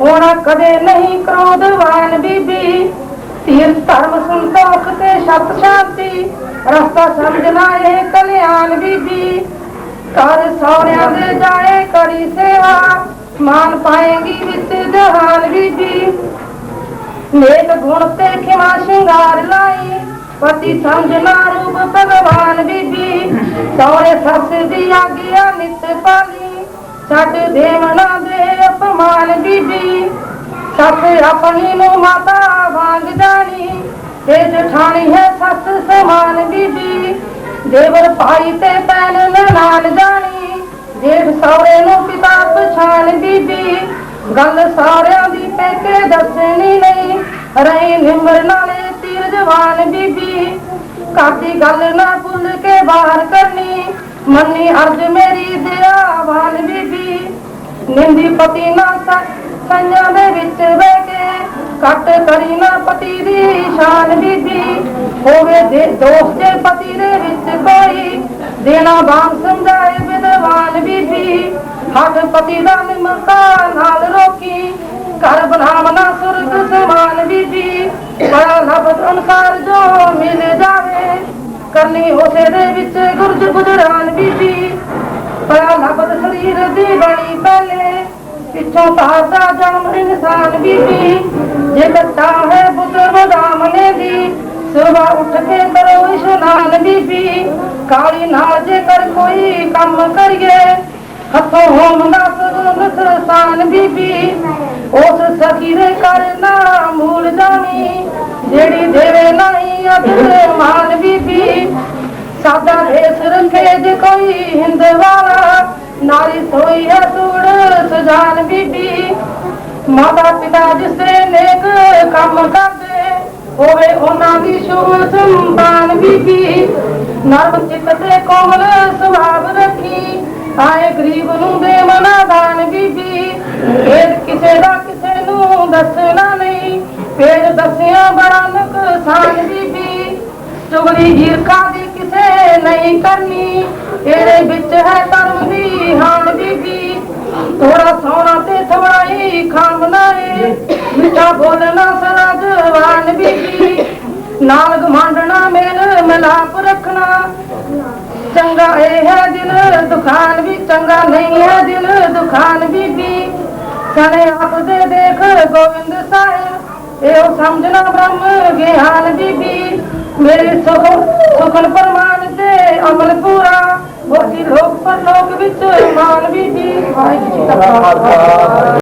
ਹੋਣਾ ਕਦੇ ਨਹੀਂ ਕ੍ਰੋਧਵਾਨ ਬੀਬੀ। ਤੀਰ ਧਰਮ ਸੰਤੋਖ ਤੇ ਸਤ ਸ਼ਾਂਤੀ, ਰਸਤਾ ਸਮਝਣਾ ਇਹ ਕਲਿਆਣ ਬੀਬੀ। ਘਰ ਸਹੁਰਿਆਂ ਦੇ ਜਾਏ ਕਰੀ ਸੇਵਾ, ਮਾਨ ਪਾਏਗੀ ਵਿੱਚ ਜਹਾਨ ਬੀਬੀ। ਨੇਕ ਗੁਣ ਤੇ ਖਿਮਾ ਸ਼ਿੰਗਾਰ ਲਾਈ, ਪਤੀ ਸਮਝਣਾ ਰੂਪ ਭਗਵਾਨ ਬੀਬੀ। ਸਹੁਰੇ ਸੱਸ ਦੀ ਆਗਿਆ ਨਿਤ ਪਾਲੀ ਛੱਡ ਦੇਵਨਾ ਦੇ ਅਪਮਾਨ ਬੀਬੀ, ਸੱਸ ਆਪਣੀ ਨੂੰ ਮਾਤਾ ਵਾਂਗ ਜਾਣੀ। ਤੇ ਜਠਾਣੀ ਹੈ ਸੱਸ ਸਮਾਨ ਬੀਬੀ, ਦੇਵਰ ਭਾਈ ਤੇ ਭੈਣ ਨਨਾਣ ਜਾਣੀ। ਜੇਠ ਸਹੁਰੇ ਨੂੰ ਪਿਤਾ ਪਛਾਣ ਬੀਬੀ, ਗੱਲ ਸਾਰਿਆਂ ਦੀ ਪੈਕੇ ਦੱਸਣੀ ਨਹੀਂ। ਰਹੀ ਨਿਮਰ ਨਾਲੇ ਤੀਰ ਜਵਾਨ ਬੀਬੀ, ਘਰ ਗੱਲ ਨਾ ਭੁੱਲ ਕੇ ਬਾਹਰ ਕਰਨੀ। ਮੰਨੀ ਅਰਜ ਮੇਰੀ ਦੇ ਪਤੀ ਨਾ ਸੰਜਾਂ ਦੇ ਵਿੱਚ ਬਹਿ ਕੇ ਕੱਟ ਕਰੀ ਨਾ ਪਤੀ ਦੀ ਸ਼ਾਨ ਬੀਬੀ। ਹੋਵੇ ਦੇ ਦੋਸਤ ਦੇ ਪਤੀ ਦੇ ਵਿੱਚ ਕੋਈ, ਦੇਣਾ ਬਾਮ ਸਮਝਾਏ ਵਿਦਵਾਨ ਬੀਬੀ। ਹੱਥ ਪਤੀ ਦਾ ਨਿਮਰਤਾ ਨਾਲ ਰੋਕੀ, ਘਰ ਬਣਾਵਣਾ ਸੁਰਗ ਸਮਾਨ ਬੀਬੀ। ਬੜਾ ਲਬਦ ਅਨਸਾਰ ਜੋ ਮਿਲ ਜਾਵੇ, ਕਰਨੀ ਉਸੇ ਦੇ ਵਿੱਚ ਗੁਰਜ ਗੁਜਰਾ ਪਿੱਛੋਂ ਤਾਰਦਾ ਜਨਮ ਇਨਸਾਨ ਬੀਬੀ ਜੇ ਕੱਟਾ ਹੈ ਪੁੱਤਰ ਵਦਾਮਨੇ ਦੀ ਸੁਬਾ ਉੱਠ ਕੇ ਕਰੋ ਇਸ਼ਨਾਨ ਬੀਬੀ ਕਾਲੀ ਨਾਲ ਜੇਕਰ ਕੋਈ ਕੰਮ ਕਰੀਏ, ਹੱਥੋਂ ਹੋਮਦਾ ਸਗੁਨ ਸਸਾਨ ਬੀਬੀ ਉਸ ਸਖੀ ਦੇ ਕਰਨਾ ਮੂਲ ਜਾਣੀ, ਜਿਹੜੀ ਦੇਵੇ ਨਹੀਂ ਅਧਿਰ ਮਾਨ ਬੀਬੀ ਸਾਦਾ ਦੇਸ ਰੱਖੇ ਜੇ ਕੋਈ ਹਿੰਦ ਵਾਲਾ, ਨਾਰੀ ਸੋਈ ਹੈ ਸੂੜ ਸੁਜਾਨ ਬੀਬੀ ਮਾਤਾ ਪਿਤਾ ਜਿਸ ਦੇ ਨੇਕ ਕੰਮ ਕਰਦੇ, ਹੋਵੇ ਉਹਨਾਂ ਦੀ ਸ਼ੁਭ ਸੰਤਾਨ ਬੀਬੀ। ਨਰਮ ਚਿੱਤ ਤੇ ਕੋਮਲ ਸੁਭਾਵ ਰੱਖੀ, ਆਏ ਗਰੀਬ ਨੂੰ ਦੇ ਮਨਾ ਦਾਨ ਬੀਬੀ। ਇਹ ਕਿਸੇ ਦਾ ਕਿਸੇ ਨੂੰ ਦੱਸਣਾ ਨਹੀਂ ਪੇਜ ਦੱਸਿਆ ਬੜਾ ਨੁਕਸਾਨ ਬੀਬੀ। ਚੁਗਲੀ ਈਰਖਾ ਦੀ ਕਿਸੇ ਨਹੀਂ ਕਰਨੀ ਇਹਦੇ ਵਿੱਚ ਹੈ ਧਰਮ ਦੀ ਮਿੱਠਾ ਬੋਲਣਾ ਸਦਾ ਜਵਾਨ ਬੀਬੀ ਨਾਲ ਗਮਾਂਡਣਾ ਮੇਲ ਮਿਲਾਪ ਰੱਖਣਾ। ਚੰਗਾ ਇਹ ਹੈ ਦਿਲ, ਦੁਖਾਨ ਵੀ ਚੰਗਾ ਨਹੀਂ ਹੈ ਦਿਲ, ਦੁਖਾਨ ਬੀਬੀ। ਸਣੇ ਆਪ ਦੇ ਦੇਖ ਗੋਬਿੰਦ ਸਾਹਿਬ, ਇਹੋ ਸਮਝਣਾ ਬ੍ਰਹਮ ਗਿਆਨ ਬੀਬੀ। ਮੇਰੇ ਸੁਖ, ਸੁਖਨ ਪਰਮਾਨ ਤੇ ਅਮਲ ਪੂਰਾ। ਹੋਤੀ ਲੋਕ ਪਰ ਲੋਕ ਵਿੱਚ ਮਾਨ ਬੀਬੀ। ਵਾਹਿਗੁਰੂ ਜੀ ਕਾ